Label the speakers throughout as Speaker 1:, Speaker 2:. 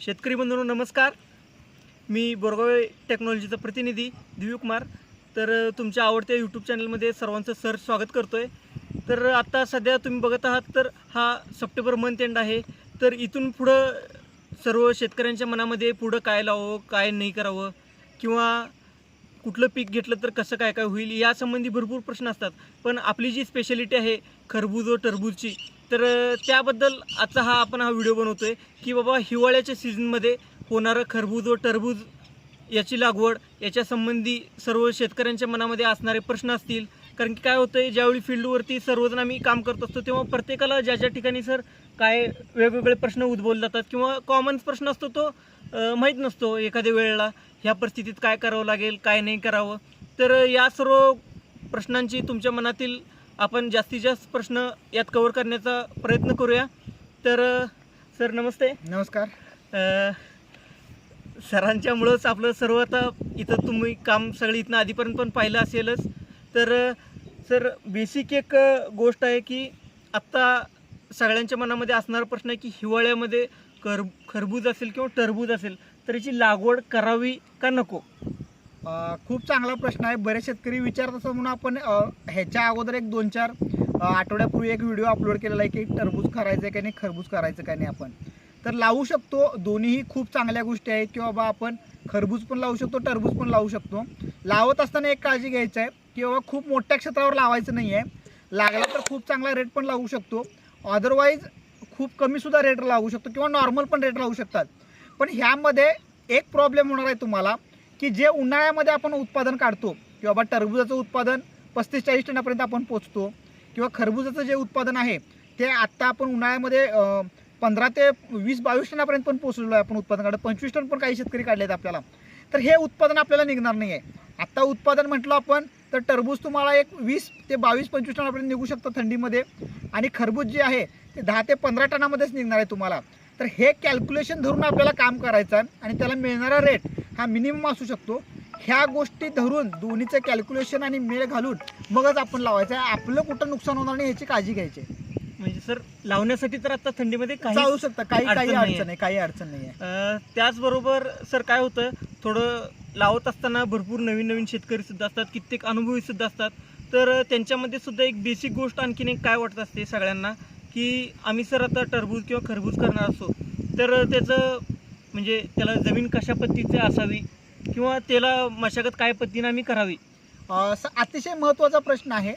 Speaker 1: शेतकरी बंधूंनो नमस्कार. मी बोरगावे टेक्नॉलॉजीचा प्रतिनिधी दिव्यकुमार तर तुमच्या आवडत्या यूट्यूब चॅनलमध्ये सर्वांचं सर स्वागत करतो आहे तर आत्ता सध्या तुम्ही बघत आहात तर हा सप्टेंबर मंथ एंड आहे. तर इथून पुढं सर्व शेतकऱ्यांच्या मनामध्ये पुढं काय लावावं काय नाही करावं किंवा कुठलं पीक घेतलं तर कसं काय काय होईल यासंबंधी भरपूर प्रश्न असतात. पण आपली जी स्पेशालिटी आहे खरबूज व टरबूजची तर त्याबद्दल आजचा हा आपण हा व्हिडिओ बनवतो आहे की बाबा हिवाळ्याच्या सीझनमध्ये होणारं खरबूज व टरबूज याची लागवड याच्या संबंधी सर्व शेतकऱ्यांच्या मनामध्ये असणारे प्रश्न असतील. कारण की काय होतं आहे ज्यावेळी फील्डवरती सर्वजण आम्ही काम करत असतो तेव्हा प्रत्येकाला ज्या ज्या ठिकाणी सर काय वेगवेगळे प्रश्न उद्भवले जातात किंवा कॉमन प्रश्न असतो तो माहीत नसतो एखाद्या वेळेला ह्या परिस्थितीत काय करावं लागेल काय नाही करावं. तर या सर्व प्रश्नांची तुमच्या मनातील आपण जास्तीत जास्त प्रश्न यात कवर करण्याचा प्रयत्न करूया. तर सर नमस्ते.
Speaker 2: नमस्कार.
Speaker 1: अ, सरांच्यामुळंच आपलं सर्व आता इथं तुम्ही काम सगळं इथनं आधीपर्यंत पण पाहिलं असेलच. तर अ, सर बेसिक एक अ, गोष्ट आहे की आत्ता सगळ्यांच्या मनामध्ये असणारा प्रश्न आहे की हिवाळ्यामध्ये कर खरबूज असेल किंवा टरबूज असेल तर याची लागवड करावी का नको?
Speaker 2: खूप चांगला प्रश्न आहे. बरेच शेतकरी विचारत असतात म्हणून आपण ह्याच्या अगोदर एक दोन चार आठवड्यापूर्वी एक व्हिडिओ अपलोड केलेला आहे की टरबूज करायचं आहे का नाही खरबूज करायचं का नाही आपण. तर लावू शकतो. दोन्हीही खूप चांगल्या गोष्टी आहेत की बाबा आपण खरबूज पण लावू शकतो टरबूज पण लावू शकतो. लावत असताना एक काळजी घ्यायचं आहे की बाबा खूप मोठ्या क्षेत्रावर लावायचं नाही आहे. लागला तर खूप चांगला रेट पण लावू शकतो. अदरवाईज खूप कमीसुद्धा रेट लावू शकतो किंवा नॉर्मल पण रेट लावू शकतात. पण ह्यामध्ये एक प्रॉब्लेम होणार आहे तुम्हाला. की जे उन्हाळ्यामध्ये आपण उत्पादन काढतो की बाबा टरबुजाचं उत्पादन पस्तीस चाळीस टनापर्यंत आपण पोचतो किंवा खरबुजाचं जे उत्पादन आहे ते आत्ता आपण उन्हाळ्यामध्ये पंधरा ते वीस बावीस टनापर्यंत पण पोचलेलो आहे आपण उत्पादन काढतो. पंचवीस टन पण काही शेतकरी काढले आहेत आपल्याला. तर हे उत्पादन आपल्याला निघणार नाही आहे. आत्ता उत्पादन म्हटलं आपण तर टरबूज तुम्हाला एक वीस ते बावीस पंचवीस टनापर्यंत निघू शकतं थंडीमध्ये. आणि खरबूज जे आहे ते दहा ते पंधरा टनामध्येच निघणार आहे तुम्हाला. तर हे कॅल्क्युलेशन धरून आपल्याला काम करायचं आणि त्याला मिळणारा रेट हा मिनिमम असू शकतो. ह्या गोष्टी धरून दोन्हीचं कॅल्क्युलेशन आणि मेळ घालून मगच आपण लावायचं आहे. आपलं कुठं नुकसान होणार नाही ह्याची काळजी घ्यायची.
Speaker 1: म्हणजे सर लावण्यासाठी तर आता थंडीमध्ये काही
Speaker 2: चालू शकतं. काही काही. अडचण आहे काही अडचण नाही आहे
Speaker 1: अ, त्याचबरोबर सर काय होतं थोडं लावत असताना भरपूर नवीन नवीन शेतकरी सुद्धा असतात कित्येक अनुभवी सुद्धा असतात. तर त्यांच्यामध्ये सुद्धा एक बेसिक गोष्ट आणखीन एक काय वाटत असते सगळ्यांना की आम्ही सर आता टरबूज किंवा खरबूज करणार असो तर त्याचं म्हणजे त्याला जमीन कशा पद्धतीची असावी किंवा त्याला मशागत काय पद्धतीने आम्ही करावी?
Speaker 2: अं, अतिशय महत्त्वाचा प्रश्न आहे.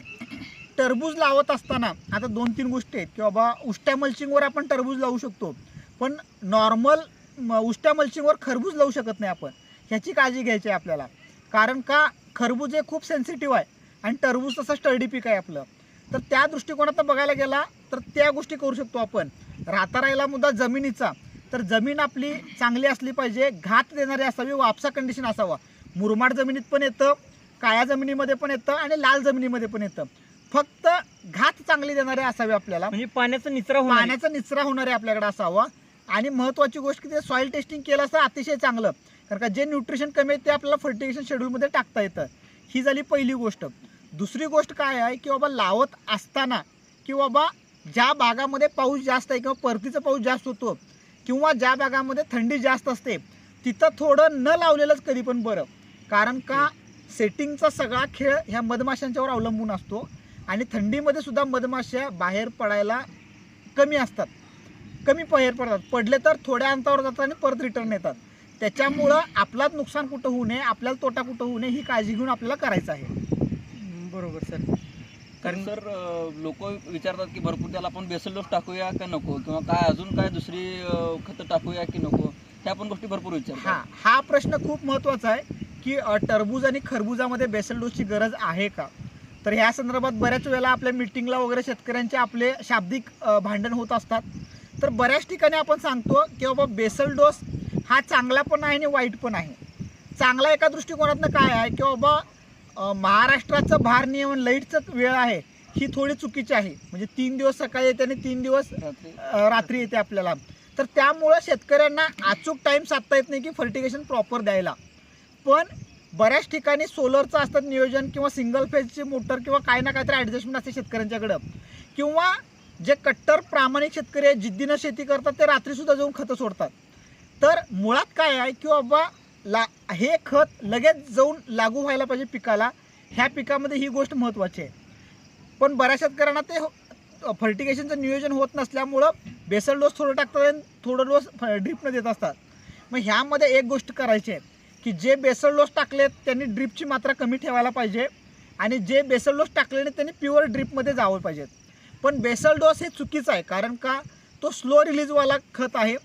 Speaker 2: टरबूज लावत असताना आता दोन तीन गोष्टी आहेत की बाबा उष्ट्या मल्चिंगवर आपण टरबूज लावू शकतो. पण नॉर्मल उष्ट्या मल्चिंगवर खरबूज लावू शकत नाही आपण. ह्याची काळजी घ्यायची आहे आपल्याला. कारण का खरबूज हे खूप सेन्सिटिव्ह आहे आणि टरबूज तसं स्टर्डी पीक आहे आपलं. तर त्या दृष्टिकोनात बघायला गेला तर त्या गोष्टी करू शकतो आपण. राहता राहिला मुद्दा जमिनीचा. तर जमीन आपली चांगली असली पाहिजे घात देणारी असावी वापसा कंडिशन असावा. मुरमाड जमिनीत पण येतं काळ्या जमिनीमध्ये पण येतं आणि लाल जमिनीमध्ये पण येतं. फक्त घात चांगली देणारे असावे आपल्याला.
Speaker 1: म्हणजे पाण्याचा निचरा
Speaker 2: पाण्याचा निचरा होणारे आपल्याकडे असावा. आणि महत्त्वाची गोष्ट की ते सॉईल टेस्टिंग केलं असतं अतिशय चांगलं. कारण का जे न्यूट्रिशन कमी आहे ते आपल्याला फर्टिगेशन शेड्यूलमध्ये टाकता येतं. ही झाली पहिली गोष्ट. दुसरी गोष्ट काय आहे की बाबा लावत असताना की बाबा ज्या भागामध्ये पाऊस जास्त आहे किंवा परतीचा पाऊस जास्त होतो किंवा ज्या भागामध्ये थंडी जास्त असते तिथं थोडं न लावलेलंच कधी पण बरं. कारण का सेटिंगचा सगळा खेळ ह्या मधमाशांच्यावर अवलंबून असतो आणि थंडीमध्ये सुद्धा मधमाशा बाहेर पडायला कमी असतात. कमी बाहेर पडतात. पडले तर थोड्या अंतावर जातात आणि परत रिटर्न येतात. त्याच्यामुळं आपलाच नुकसान कुठं होऊ नये आपल्याला तोटा कुठं होऊ नये ही काळजी घेऊन आपल्याला करायचं आहे.
Speaker 1: बरोबर सर.
Speaker 3: कारण सर लोक विचारतात की भरपूर त्याला आपण बेसल डोस टाकूया का नको? किंवा काय अजून काय दुसरी खतं टाकूया की नको? ह्या पण गोष्टी भरपूर
Speaker 2: हा
Speaker 3: विचारतात.
Speaker 2: हा प्रश्न खूप महत्त्वाचा आहे की टरबूज आणि खरबुजामध्ये बेसल डोसची गरज आहे का? तर ह्या संदर्भात बऱ्याच वेळेला आपल्या मिटिंगला वगैरे शेतकऱ्यांचे आपले शाब्दिक भांडण होत असतात. तर बऱ्याच ठिकाणी आपण सांगतो की बाबा बेसल डोस हा चांगला पण आहे आणि वाईट पण आहे. चांगला एका दृष्टिकोनातनं काय आहे? की बाबा महाराष्ट्राचं भार नियमन लाईटचं वेळ आहे ही थोडी चुकीची आहे. म्हणजे तीन दिवस सकाळी येते आणि तीन दिवस
Speaker 3: रात्री.
Speaker 2: येते आपल्याला. तर त्यामुळं शेतकऱ्यांना अचूक टाईम साधता येत नाही की फर्टिगेशन प्रॉपर द्यायला. पण बऱ्याच ठिकाणी सोलरचं असतं नियोजन किंवा सिंगल फेजची मोटर किंवा काही ना काहीतरी ॲडजस्टमेंट असते शेतकऱ्यांच्याकडं. किंवा जे कट्टर प्रामाणिक शेतकरी आहेत जिद्दीनं शेती करतात ते रात्रीसुद्धा जाऊन खतं सोडतात. तर मुळात काय आहे की बाबा ला हे खत लगेच जाऊन लागू व्हायला पाहिजे पिकाला. ह्या पिकामध्ये ही गोष्ट महत्त्वाची आहे. पण बऱ्याच शेतकऱ्यांना ते हो, फर्टिगेशनचं नियोजन होत नसल्यामुळं बेसल डोस थोडं टाकतात आणि थोडं डोस ड्रिपनं देत असतात. मग ह्यामध्ये एक गोष्ट करायची आहे की जे बेसल डोस टाकलेत त्यांनी ड्रीपची मात्रा कमी ठेवायला पाहिजे आणि जे बेसल डोस टाकलेले त्यांनी प्युअर ड्रीपमध्ये जावं पाहिजेत पण बेसल डोस हे चुकीचं आहे कारण का? तो स्लो रिलीजवाला खत आहे.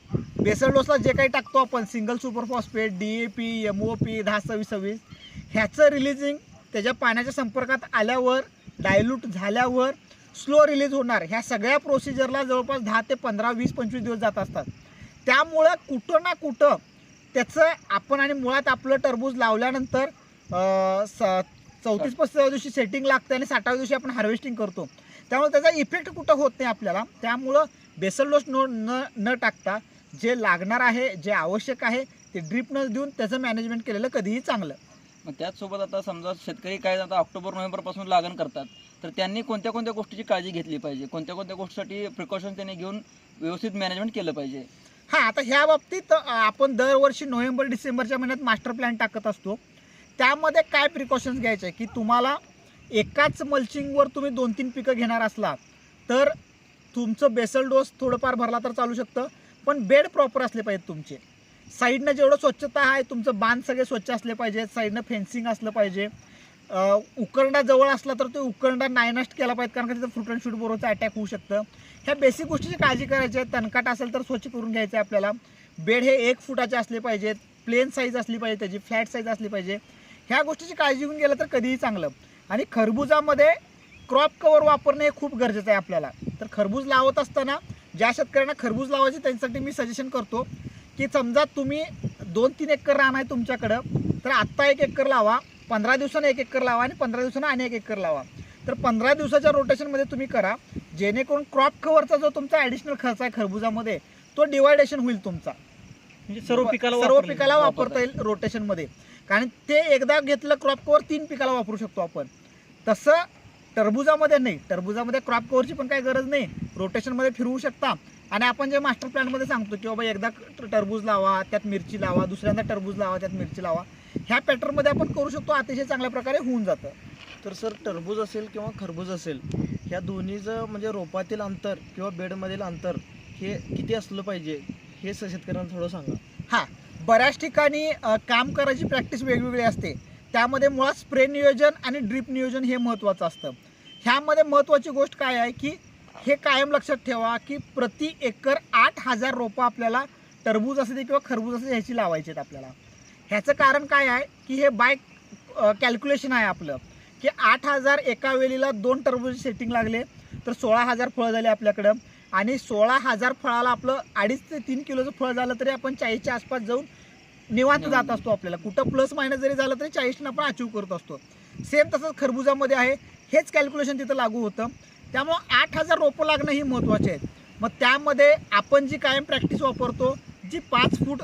Speaker 2: बेसल डोसला जे काही टाकतो आपण single super phosphate D A P M O P दहा सव्वीस सव्वीस ह्याचं रिलीजिंग त्याच्या पाण्याच्या संपर्कात आल्यावर डायल्यूट झाल्यावर स्लो रिलीज होणार. ह्या सगळ्या प्रोसिजरला जवळपास दहा ते पंधरा वीस पंचवीस दिवस जात असतात. त्यामुळं कुठं ना कुठं त्याचं आपण आणि मुळात आपलं टरबूज लावल्यानंतर स चौतीस पस्तीसाव्या दिवशी सेटिंग लागते आणि साठाव्या दिवशी आपण हार्वेस्टिंग करतो. त्यामुळे त्याचा इफेक्ट कुठं होत नाही आपल्याला? त्यामुळं बेसल डोस नो न न टाकता जे लागणार आहे जे आवश्यक आहे ते ड्रीपनं देऊन त्याचं मॅनेजमेंट केलेलं कधीही चांगलं.
Speaker 3: मग त्याचसोबत आता समजा शेतकरी काय आता ऑक्टोबर नोव्हेंबरपासून लागण करतात तर त्यांनी कोणत्या कोणत्या गोष्टीची काळजी घेतली पाहिजे? कोणत्या कोणत्या गोष्टीसाठी प्रिकॉशन त्यांनी घेऊन व्यवस्थित मॅनेजमेंट केलं पाहिजे?
Speaker 2: हां आता ह्या बाबतीत आपण दरवर्षी नोव्हेंबर डिसेंबरच्या महिन्यात मास्टर प्लॅन टाकत असतो. त्यामध्ये काय प्रिकॉशन्स घ्यायचे? की तुम्हाला एकाच मल्चिंगवर तुम्ही दोन तीन पिकं घेणार असला तर तुमचं बेसल डोस थोडंफार भरला तर चालू शकतं. पण बेड प्रॉपर असले पाहिजेत तुमचे. साईडनं जेवढं स्वच्छता आहे तुमचं बांध सगळे स्वच्छ असले पाहिजेत साईडनं फेन्सिंग असलं पाहिजे. उकरडा जवळ असला तर ते उकरडा नायनस्ट केला पाहिजे कारण का तिथं फ्रुट अँड शूट बरोबरचा अटॅक होऊ शकतं. ह्या बेसिक गोष्टीची काळजी करायची आहे तणकाट असेल तर स्वच्छ करून घ्यायचं आहे आपल्याला. बेड हे एक फुटाचे असले पाहिजेत प्लेन साईज असली पाहिजे त्याची फ्लॅट साईज असली पाहिजे. ह्या गोष्टीची काळजी घेऊन गेलं तर कधीही चांगलं. आणि खरबुजामध्ये क्रॉप कवर वापरणे हे खूप गरजेचं आहे आपल्याला. तर खरबूज लावत असताना ज्या शेतकऱ्यांना खरबूज लावायचे त्यांच्यासाठी मी सजेशन करतो की समजा तुम्ही दोन तीन एकर रान आहे तुमच्याकडं तर आत्ता एक एकर लावा पंधरा दिवसानं एक एकर लावा आणि पंधरा दिवसानं आणि एक एकर लावा. तर पंधरा दिवसाच्या रोटेशनमध्ये तुम्ही करा जेणेकरून क्रॉप कव्हरचा जो तुमचा ॲडिशनल खर्च आहे खरबुजामध्ये तो डिवायडेशन होईल तुमचा.
Speaker 1: म्हणजे सर्व पिकाला
Speaker 2: सर्व पिकाला
Speaker 3: वापरता
Speaker 2: वापरता येईल. रोटेशनमध्ये कारण ते एकदा घेतलं क्रॉप कव्हर तीन पिकाला वापरू शकतो आपण. तसं टरबुजामध्ये नाही. टरबुजामध्ये क्रॉप कव्हरची पण काही गरज नाही. रोटेशनमध्ये फिरवू शकता. आणि आपण जे मास्टर प्लॅनमध्ये सांगतो की बाबा एकदा टरबूज लावा त्यात मिरची लावा दुसऱ्यांदा टरबूज लावा त्यात मिरची लावा. ह्या पॅटर्नमध्ये आपण करू शकतो अतिशय चांगल्या प्रकारे होऊन जातं.
Speaker 4: तर सर टरबूज असेल किंवा खरबूज असेल ह्या दोन्हीचं म्हणजे रोपातील अंतर किंवा बेडमधील अंतर हे किती असलं पाहिजे हे स- शेतकऱ्यांना थोडं सांगा.
Speaker 2: हां. बऱ्याच ठिकाणी काम करायची प्रॅक्टिस वेगवेगळी असते. त्यामध्ये मुळात स्प्रे नियोजन आणि ड्रीप नियोजन हे महत्त्वाचं असतं. ह्यामध्ये महत्त्वाची गोष्ट काय आहे की हे कायम लक्षात ठेवा की प्रति एकर आठ हजार रोपं आपल्याला टरबूज असू दे किंवा खरबूज असू दे ह्याची लावायची आहेत आपल्याला. ह्याचं कारण काय आहे की हे बाय कॅल्क्युलेशन आहे आपलं. की आठ हजार एका वेळेला दोन टरबूज सेटिंग लागले तर सोळा हजार फळं झाले आपल्याकडं. आणि सोळा हजार फळाला आपलं अडीच ते तीन किलोचं फळ झालं तरी आपण चाळीसच्या आसपास जाऊन निवांत जात असतो आपल्याला. कुठं प्लस मायनस जरी झालं तरी चाळीसनं आपण अचीव करत असतो. सेम तसंच खरबुजामध्ये आहे. हेच कॅल्क्युलेशन तिथं लागू होतं. त्यामुळं आठ हजार रोपं लागणं ही महत्त्वाचे आहेत. मग त्यामध्ये आपण जी कायम प्रॅक्टिस वापरतो जी पाच फूट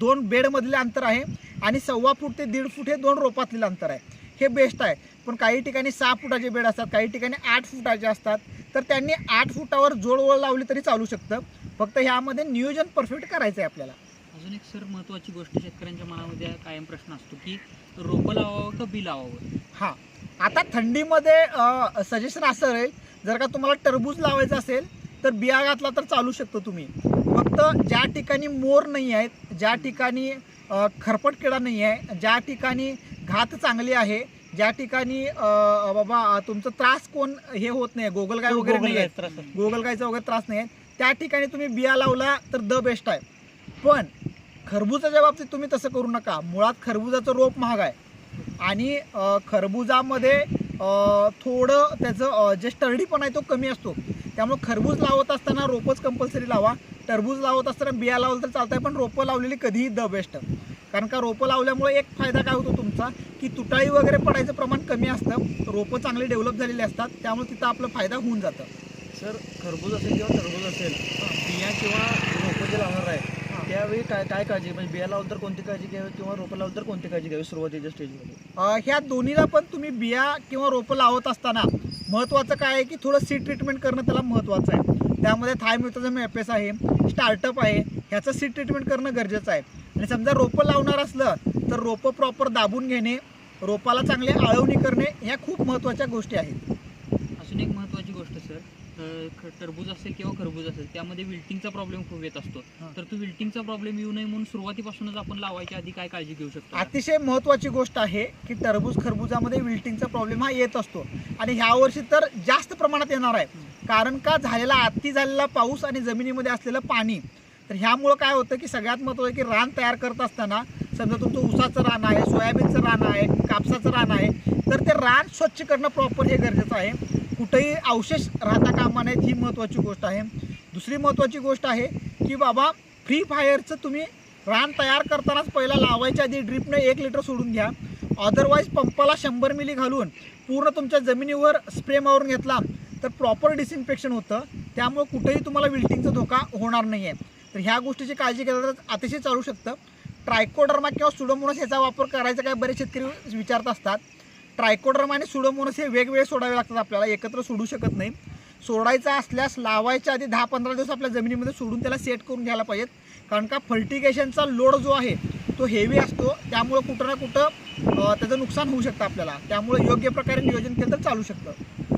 Speaker 2: दोन बेडमधले अंतर आहे आणि सव्वा फूट ते दीड फूट हे दोन रोपातलेलं अंतर आहे. हे बेस्ट आहे. पण काही ठिकाणी सहा फुटाचे बेड असतात काही ठिकाणी आठ फुटाचे असतात. तर त्यांनी आठ फुटावर जोडवळ लावली तरी चालू शकतं. फक्त ह्यामध्ये नियोजन परफेक्ट करायचं आहे आपल्याला.
Speaker 5: अजून एक सर महत्त्वाची गोष्ट शेतकऱ्यांच्या मनामध्ये कायम प्रश्न असतो की रोपं लावावं का बी लावावं?
Speaker 2: हां. आता थंडीमध्ये सजेशन असं राहील जर का तुम्हाला टरबूज लावायचं असेल तर बिया घातला तर चालू शकतो तुम्ही. फक्त ज्या ठिकाणी मोर नाही आहेत ज्या ठिकाणी खरपट किडा नाही आहे ज्या ठिकाणी घात चांगली आहे ज्या ठिकाणी बाबा तुमचा त्रास कोण हे होत नाही गोगलगाय वगैरे नाही आहे. गोगलगायचा वगैरे त्रास नाही आहे त्या ठिकाणी तुम्ही बिया लावला तर द बेस्ट आहे. पण खरबुजाच्या बाबतीत तुम्ही तसं करू नका. मुळात खरबुजाचं रोप महाग आहे. आणि खरबुजामध्ये थोडं त्याचं जे स्टर्डीपणा आहे तो कमी असतो. त्यामुळे खरबूज लावत असताना रोपच कंपल्सरी लावा. टरबूज लावत असताना बिया लावलं तर चालतंय पण रोपं लावलेली कधीही द बेस्ट. कारण का रोपं लावल्यामुळे एक फायदा काय होतो तुमचा? की तुटाळी वगैरे पडायचं प्रमाण कमी असतं. रोपं चांगली डेव्हलप झालेली असतात. त्यामुळे तिथं आपला फायदा होऊन जातं.
Speaker 4: सर खरबूज असेल किंवा टरबूज असेल बिया किंवा रोपं जे लावणार आहे त्यावेळी काय काय काळजी? म्हणजे बिया लावलं तर कोणती काळजी घ्यावी किंवा रोपं लावलं तर कोणती काळजी घ्यावी सुरुवातीच्या स्टेजमध्ये
Speaker 2: अ, ह्या दोन्हीला पण तुम्ही बिया किंवा रोपं लावत असताना महत्त्वाचं काय आहे की थोडं सीड ट्रीटमेंट करणं त्याला महत्त्वाचं आहे. त्यामध्ये थायमिथोझम एफ एस आहे स्टार्टअप आहे ह्याचं सीड ट्रीटमेंट करणं गरजेचं आहे. आणि समजा रोपं लावणार असलं तर रोपं प्रॉपर दाबून घेणे रोपाला चांगले आळवणी करणे ह्या खूप महत्त्वाच्या गोष्टी आहेत.
Speaker 5: अजून एक महत्त्वाची टरबूज असेल किंवा खरबूज असेल त्यामध्ये विल्टिंगचा प्रॉब्लेम खूप येत असतो. तर तो विल्टिंगचा प्रॉब्लेम येऊ नये म्हणून सुरुवातीपासूनच आपण लावायच्या आधी काय काळजी घेऊ शकतो?
Speaker 2: अतिशय महत्त्वाची गोष्ट आहे की टरबूज खरबुजामध्ये विल्टिंगचा प्रॉब्लेम हा येत असतो. आणि ह्या वर्षी तर जास्त प्रमाणात येणार आहे. कारण का? झालेला अति झालेला पाऊस आणि जमिनीमध्ये असलेलं पाणी. तर ह्यामुळं काय होतं की सगळ्यात महत्त्वाचं की रान तयार करत असताना समजा तुमचं ऊसाचं रान आहे सोयाबीनचं रान आहे कापसाचं रान आहे तर ते रान स्वच्छ करणं प्रॉपर हे गरजेचं आहे. कुठेही अवशेष राहता कामा नयेत ही महत्त्वाची गोष्ट आहे. दुसरी महत्त्वाची गोष्ट आहे की बाबा फ्री फायरचं तुम्ही रान तयार करतानाच पहिला लावायच्या आधी ड्रिपने एक लिटर सोडून घ्या. अदरवाईज पंपाला शंभर मिली घालून पूर्ण तुमच्या जमिनीवर स्प्रे मारून घेतला तर प्रॉपर डिसइन्फेक्शन होतं. त्यामुळे कुठेही तुम्हाला विल्टिंगचा धोका होणार नाही आहे तर ह्या गोष्टीची काळजी घेतली तर अतिशय चालू शकतं. ट्रायकोडर्मा किंवा सुडोमोनस याचा वापर करायचा काय बरेच शेतकरी विचारत असतात. ट्रायकोड्रम आणि सुडोमोनस हे वेगवेगळे सोडावे लागतात आपल्याला एकत्र सोडू शकत नाही. सोडायचा असल्यास लावायच्या आधी दहा पंधरा दिवस आपल्या जमिनीमध्ये सोडून त्याला सेट करून घ्यायला पाहिजेत. कारण का फर्टिगेशनचा लोड जो आहे तो हेवी असतो. त्यामुळं कुठं ना कुठं त्याचं नुकसान होऊ शकतं आपल्याला. त्यामुळे योग्य प्रकारे नियोजन केलं तर चालू शकतं.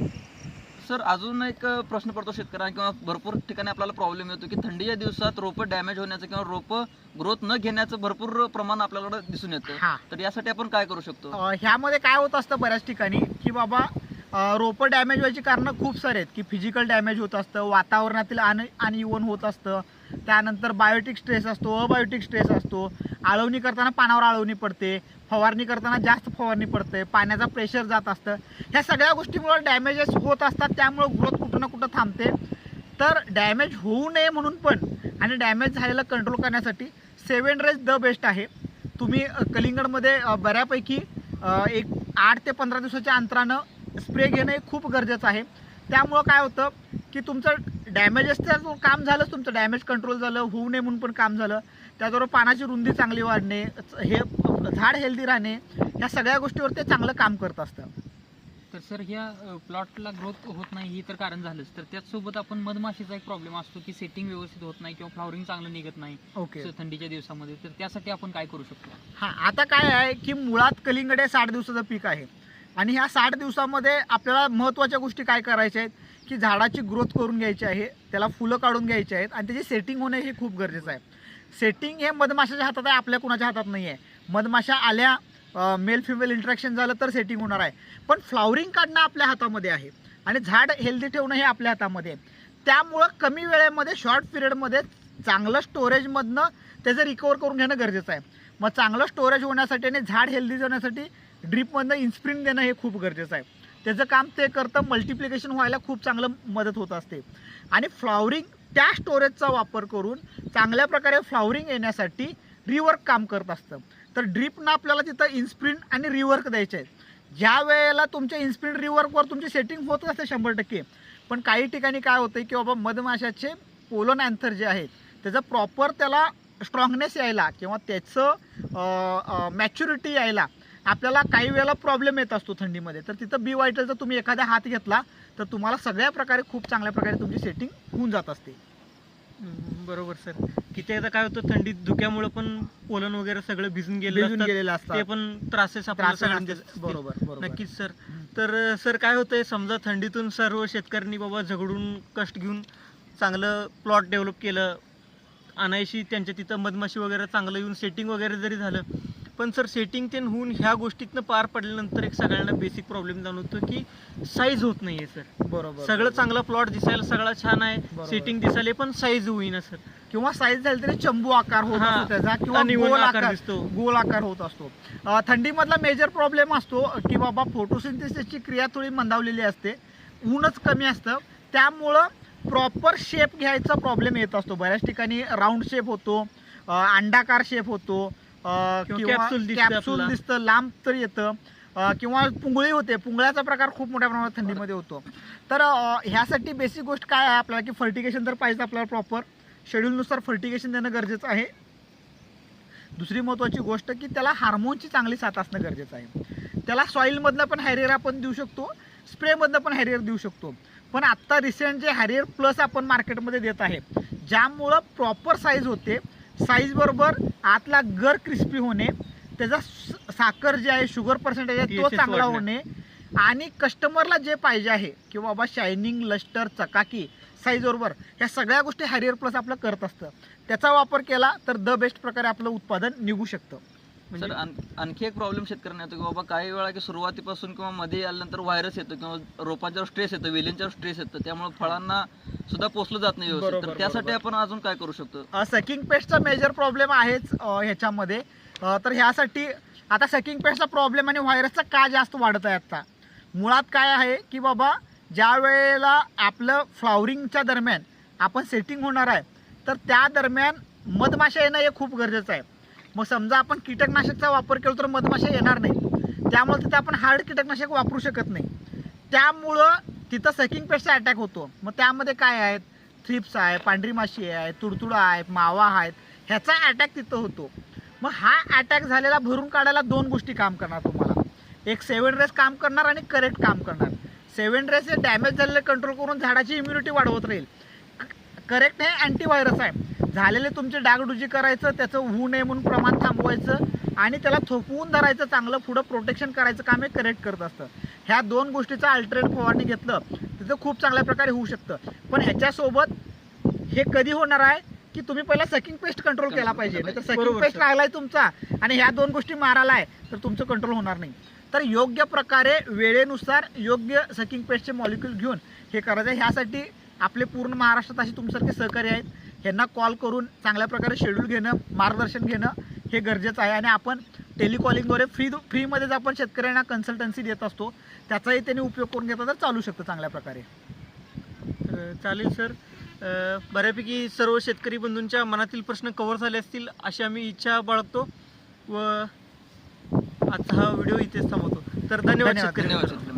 Speaker 3: सर अजून एक प्रश्न पडतो शेतकऱ्यांना किंवा भरपूर ठिकाणी आपल्याला प्रॉब्लेम येतो की थंडीच्या दिवसात रोपं डॅमेज होण्याचं किंवा रोपं ग्रोथ न घेण्याचं भरपूर प्रमाण आपल्याकडे दिसून येतं.
Speaker 2: हां.
Speaker 3: तर यासाठी आपण काय करू शकतो?
Speaker 2: अ, ह्यामध्ये काय होत असतं बऱ्याच ठिकाणी की बाबा अ, रोपं डॅमेज व्हायची कारणं खूप सारे आहेत की फिजिकल डॅमेज होत असतं वातावरणातील अन अनइवन होत असतं त्यानंतर बायोटिक स्ट्रेस असतो अबायोटिक स्ट्रेस असतो. आळवणी करताना पानावर आळवणी पडते फवारणी करताना जास्त फवारणी पडते पाण्याचा प्रेशर जात असतं. ह्या सगळ्या गोष्टीमुळे डॅमेजेस होत असतात त्यामुळं ग्रोथ कुठं ना कुठं थांबते. तर डॅमेज होऊ नये म्हणून पण आणि डॅमेज झालेलं कंट्रोल करण्यासाठी सेवन रेज द बेस्ट आहे. तुम्ही कलिंगडमध्ये बऱ्यापैकी एक आठ ते पंधरा दिवसाच्या अंतरानं स्प्रे घेणं हे खूप गरजेचं आहे. त्यामुळं काय होतं की तुमचं डॅमेजेसचं काम झालंच तुमचं डॅमेज कंट्रोल झालं होऊ नये म्हणून पण काम झालं. त्याचबरोबर पानाची रुंदी चांगली वाढणे हे झाड हेल्दी राहणे या सगळ्या गोष्टीवर ते चांगलं काम करत असतं.
Speaker 5: तर सर ह्या प्लॉटला ग्रोथ होत नाही ही तर कारण झालंच. तर त्याचसोबत आपण मधमाशीचा एक प्रॉब्लेम असतो की सेटिंग व्यवस्थित होत नाही किंवा फ्लॉवरिंग चांगलं निघत नाही
Speaker 2: ओके.
Speaker 5: थंडीच्या दिवसामध्ये. तर त्यासाठी आपण काय करू शकतो?
Speaker 2: हां आता काय आहे की मुळात कलिंगड साठ दिवसाचं पीक आहे. आणि ह्या साठ दिवसामध्ये आपल्याला महत्त्वाच्या गोष्टी काय करायच्या आहेत? की झाडाची ग्रोथ करून घ्यायची आहे त्याला फुलं काढून घ्यायची आहेत आणि त्याची सेटिंग होणे हे खूप गरजेचं आहे. सेटिंग हे मधमाशाच्या हातात आहे आपल्या कुणाच्या हातात नाही आहे. मधमाशा आल्या मेल फिमेल इंट्रॅक्शन झालं तर सेटिंग होणार आहे. पण फ्लॉवरिंग काढणं आपल्या हातामध्ये आहे आणि झाड हेल्दी ठेवणं हे आपल्या हातामध्ये आहे. त्यामुळं कमी वेळेमध्ये शॉर्ट पिरियडमध्ये चांगलं स्टोरेजमधनं त्याचं रिकवर करून घेणं गरजेचं आहे. मग चांगलं स्टोरेज होण्यासाठी आणि झाड हेल्दी होण्यासाठी ड्रीपमधनं इन्स्प्रिंग देणं हे खूप गरजेचं आहे. त्याचं काम ते करतं मल्टिप्लिकेशन व्हायला खूप चांगलं मदत होत असते. आणि फ्लॉवरिंग त्या स्टोरेजचा वापर करून चांगल्या प्रकारे फ्लॉवरिंग येण्यासाठी रिवर्क काम करत असतं. तर ड्रीपनं आपल्याला तिथं इन्स्प्रिंट आणि रिवर्क द्यायचे आहेत. ज्या वेळेला तुमच्या इन्स्प्रिंट रिवर्कवर तुमची सेटिंग होतच असते शंभर टक्के पण काही ठिकाणी काय होतं की बाबा मधमाशाचे पोलन अँथर जे आहेत त्याचं प्रॉपर त्याला स्ट्रॉंगनेस यायला किंवा त्याचं मॅच्युरिटी यायला आपल्याला काही वेळेला प्रॉब्लेम येत असतो थंडीमध्ये. तर तिथं बी वायटलचा तुम्ही एखादा हात घेतला तर तुम्हाला सगळ्या प्रकारे खूप चांगल्या प्रकारे तुमची सेटिंग होऊन जात असते.
Speaker 1: बरोबर सर किती काय होतं थंडीत धुक्यामुळे पण पोलन वगैरे सगळं भिजून गेले
Speaker 2: भिजून गेलेलं
Speaker 1: ते
Speaker 2: असतात
Speaker 1: पण त्रासेस. असतील.
Speaker 2: बरोबर
Speaker 1: नक्कीच सर तर सर काय होतंय समजा थंडीतून सर्व शेतकऱ्यांनी बाबा झगडून कष्ट घेऊन चांगलं प्लॉट डेव्हलप केलं आणायशी त्यांच्या तिथं मधमाशी वगैरे चांगलं येऊन सेटिंग वगैरे जरी झालं पण सर सेटिंग ते होऊन ह्या गोष्टीतनं पार पडल्यानंतर एक सगळ्यांना बेसिक प्रॉब्लेम जाणवतो की साईज होत नाहीये सर
Speaker 2: बरोबर
Speaker 1: सगळं चांगलं प्लॉट दिसायला सगळा छान आहे. सेटिंग दिसायला पण साईज होईना सर
Speaker 2: किंवा साईज झाली तरी चंबू आकार होत. असतो त्याचा किंवा गोल
Speaker 1: आकार दिसतो.
Speaker 2: गोल आकार होत असतो थंडीमधला मेजर प्रॉब्लेम असतो की बाबा फोटोसिंथेसिसची क्रिया थोडी मंदावलेली असते ऊनच कमी असतं त्यामुळं प्रॉपर शेप घ्यायचा प्रॉब्लेम येत असतो बऱ्याच ठिकाणी राऊंड शेप होतो अंडाकार शेप होतो
Speaker 1: किंवा
Speaker 2: किंवा
Speaker 1: capsule दिसतं
Speaker 2: कॅप्सूल
Speaker 1: आपल्याला.
Speaker 2: दिसतं लांब तर येतं. अं, किंवा पुंगळी होते पुंगळ्याचा प्रकार खूप मोठ्या प्रमाणात थंडीमध्ये होतो. तर अं, ह्यासाठी बेसिक गोष्ट काय आहे आपल्याला की फर्टिगेशन तर पाहिजे आपल्याला प्रॉपर शेड्यूलनुसार फर्टिगेशन देणं गरजेचं आहे. दुसरी महत्त्वाची गोष्ट की त्याला हार्मोनची चांगली साथ असणं गरजेचं आहे. त्याला सॉईलमधनं पण हॅरियर आपण देऊ शकतो स्प्रेमधनं पण हॅरियर देऊ शकतो. पण आत्ता रिसेंट जे हॅरियर प्लस आपण मार्केटमध्ये देत आहे ज्यामुळं प्रॉपर साईज होते साईज बरोबर आतला गर क्रिस्पी होणे त्याचा साखर जे आहे शुगर पर्सेंटेज आहे तो चांगला. होणे आणि कस्टमरला जे पाहिजे आहे की बाबा शायनिंग लस्टर चकाकी साईज बरोबर ह्या सगळ्या गोष्टी हॅरियर प्लस आपलं करत असतं त्याचा वापर केला तर द बेस्ट प्रकारे आपलं उत्पादन निघू शकतं
Speaker 3: सर आण- आणखी एक प्रॉब्लेम शेतकऱ्यांना येतो की बाबा काही वेळा की सुरुवातीपासून किंवा मध्ये आल्यानंतर व्हायरस येतो किंवा रोपांच्यावर स्ट्रेस येतो वेलींच्यावर स्ट्रेस येतो त्यामुळे फळांना सुद्धा पोचलं जात नाही व्यवस्थित. तर त्यासाठी. आपण अजून काय करू शकतो?
Speaker 2: सकिंग पेस्टचा मेजर प्रॉब्लेम आहेच ह्याच्यामध्ये. तर ह्यासाठी आता सकिंग पेस्टचा प्रॉब्लेम आणि व्हायरसचा का जास्त वाढत आहे आता मुळात काय आहे की बाबा ज्या वेळेला आपलं फ्लॉवरिंगच्या दरम्यान आपण सेटिंग होणार आहे तर त्या दरम्यान मधमाशा येणं हे खूप गरजेचं आहे. मग समजा आपण कीटकनाशकचा वापर केला तर मधमाशा येणार नाही. त्यामुळे तिथे आपण हार्ड कीटकनाशक वापरू शकत नाही. त्यामुळं तिथं सकिंग पेस्टचा अटॅक होतो. मग त्यामध्ये काय आहेत? थ्रिप्स आहे पांढरी माशी आहे तुडतुडा आहे मावा आहेत. ह्याचा अटॅक तिथं होतो. मग हा अटॅक झालेला भरून काढायला दोन गोष्टी काम करणार तुम्हाला. एक सेवन रेस काम करणार आणि करेक्ट काम करणार. सेवन रेस हे डॅमेज झालेले कंट्रोल करून झाडाची इम्युनिटी वाढवत राहील. करेक्ट हे अँटीव्हायरस आहे. झालेले तुमचे डागडुजी करायचं त्याचं होऊ नये म्हणून प्रमाण थांबवायचं आणि त्याला थोपवून धरायचं चांगलं पुढं प्रोटेक्शन करायचं काम हे करेक्ट करत असतं. ह्या दोन गोष्टीचा अल्टरेट फवारणी घेतलं तिथं खूप चांगल्या प्रकारे होऊ शकतं. पण ह्याच्यासोबत हे कधी होणार आहे की तुम्ही पहिला सकिंग पेस्ट कंट्रोल केला पाहिजे. नाही तर सकिंग पेस्ट. लागलाय तुमचा आणि ह्या दोन गोष्टी मारायला आहे तर तुमचं कंट्रोल होणार नाही. तर योग्य प्रकारे वेळेनुसार योग्य सकिंग पेस्टचे मॉलिक्यूल घेऊन हे करायचं. आहे. ह्यासाठी आपले पूर्ण महाराष्ट्रात असे तुमच्यासारखे सहकारी आहेत. ह्यांना कॉल करून चांगल्या प्रकारे शेड्यूल घेणं मार्गदर्शन घेणं हे गरजेचं आहे. आणि आपण टेलिकॉलिंगद्वारे फ्री फ्रीमध्येच आपण शेतकऱ्यांना कन्सल्टन्सी देत असतो. त्याचाही त्यांनी उपयोग करून घेतला तर चालू शकतं चांगल्या प्रकारे.
Speaker 1: चालेल सर बऱ्यापैकी सर्व शेतकरी बंधूंच्या मनातील प्रश्न कव्हर झाले असतील अशी आम्ही इच्छा बाळगतो. व आजचा हा व्हिडिओ इथेच थांबवतो. तर धन्यवाद
Speaker 2: धन्यवाद.
Speaker 3: शेतकरी